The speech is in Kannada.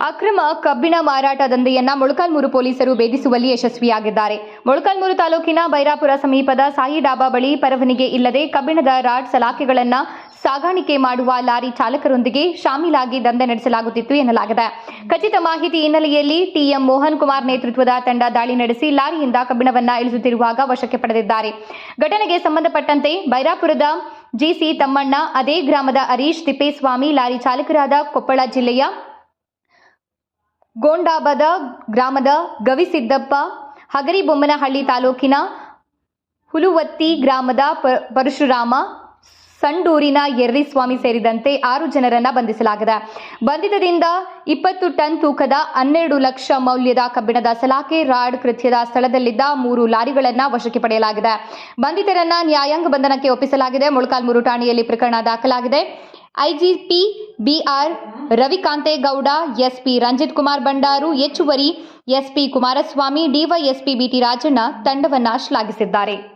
ಅಕ್ರಮ ಕಬ್ಬಿಣ ಮಾರಾಟ ದಂಧೆಯನ್ನ ಮೊಳಕಾಲ್ಮೂರು ಪೊಲೀಸರು ಭೇದಿಸುವಲ್ಲಿ ಯಶಸ್ವಿಯಾಗಿದ್ದಾರೆ. ಮೊಳಕಾಲ್ಮೂರು ತಾಲೂಕಿನ ಬೈರಾಪುರ ಸಮೀಪದ ಸಾಯಿ ಡಾಬಾ ಬಳಿ ಪರವನಿಗೆ ಇಲ್ಲದೆ ಕಬ್ಬಿಣದ ರಾಡ್ ಸಲಾಕೆಗಳನ್ನು ಸಾಗಾಣಿಕೆ ಮಾಡುವ ಲಾರಿ ಚಾಲಕರೊಂದಿಗೆ ಶಾಮೀಲಾಗಿ ದಂಧೆ ನಡೆಸಲಾಗುತ್ತಿತ್ತು ಎನ್ನಲಾಗಿದೆ. ಖಚಿತ ಮಾಹಿತಿ ಹಿನ್ನೆಲೆಯಲ್ಲಿ ಟಿಎಂ ಮೋಹನ್ ಕುಮಾರ್ ನೇತೃತ್ವದ ತಂಡ ದಾಳಿ ನಡೆಸಿ ಲಾರಿಯಿಂದ ಕಬ್ಬಿಣವನ್ನ ಇಳಿಸುತ್ತಿರುವಾಗ ವಶಕ್ಕೆ ಪಡೆದಿದ್ದಾರೆ. ಘಟನೆಗೆ ಸಂಬಂಧಪಟ್ಟಂತೆ ಬೈರಾಪುರದ ಜಿಸಿ ತಮ್ಮಣ್ಣ, ಅದೇ ಗ್ರಾಮದ ಹರೀಶ್ ತಿಪ್ಪೇಸ್ವಾಮಿ, ಲಾರಿ ಚಾಲಕರಾದ ಕೊಪ್ಪಳ ಜಿಲ್ಲೆಯ ಗೋಂಡಾಬದ ಗ್ರಾಮದ ಗವಿಸಿದ್ದಪ್ಪ, ಹಗರಿಬೊಮ್ಮನಹಳ್ಳಿ ತಾಲೂಕಿನ ಹುಲುವತ್ತಿ ಗ್ರಾಮದ ಪರಶುರಾಮ, ಸಂಡೂರಿನ ಯರ್ರಿಸ್ವಾಮಿ ಸೇರಿದಂತೆ ಆರು ಜನರನ್ನ ಬಂಧಿಸಲಾಗಿದೆ. ಬಂಧಿತದಿಂದ ಇಪ್ಪತ್ತು ಟನ್ ತೂಕದ ಹನ್ನೆರಡು ಲಕ್ಷ ಮೌಲ್ಯದ ಕಬ್ಬಿಣದ ಸಲಾಕೆ ರಾಡ್ ಕೃತ್ಯದ ಸ್ಥಳದಲ್ಲಿದ್ದ ಮೂರು ಲಾರಿಗಳನ್ನ ವಶಕ್ಕೆ ಪಡೆಯಲಾಗಿದೆ. ಬಂಧಿತರನ್ನ ನ್ಯಾಯಾಂಗ ಬಂಧನಕ್ಕೆ ಒಪ್ಪಿಸಲಾಗಿದೆ. ಮೊಳಕಾಲ್ಮೂರು ಠಾಣೆಯಲ್ಲಿ ಪ್ರಕರಣ ದಾಖಲಾಗಿದೆ. IGP B R Ravikantegowda SP Ranjith Kumar Bandaru ಹೆಚ್ಚುವರಿ SP Kumaraswamy DySP B T Rajanna ತಂಡವನ್ನು ಶ್ಲಾಘಿಸಿದ್ದಾರೆ.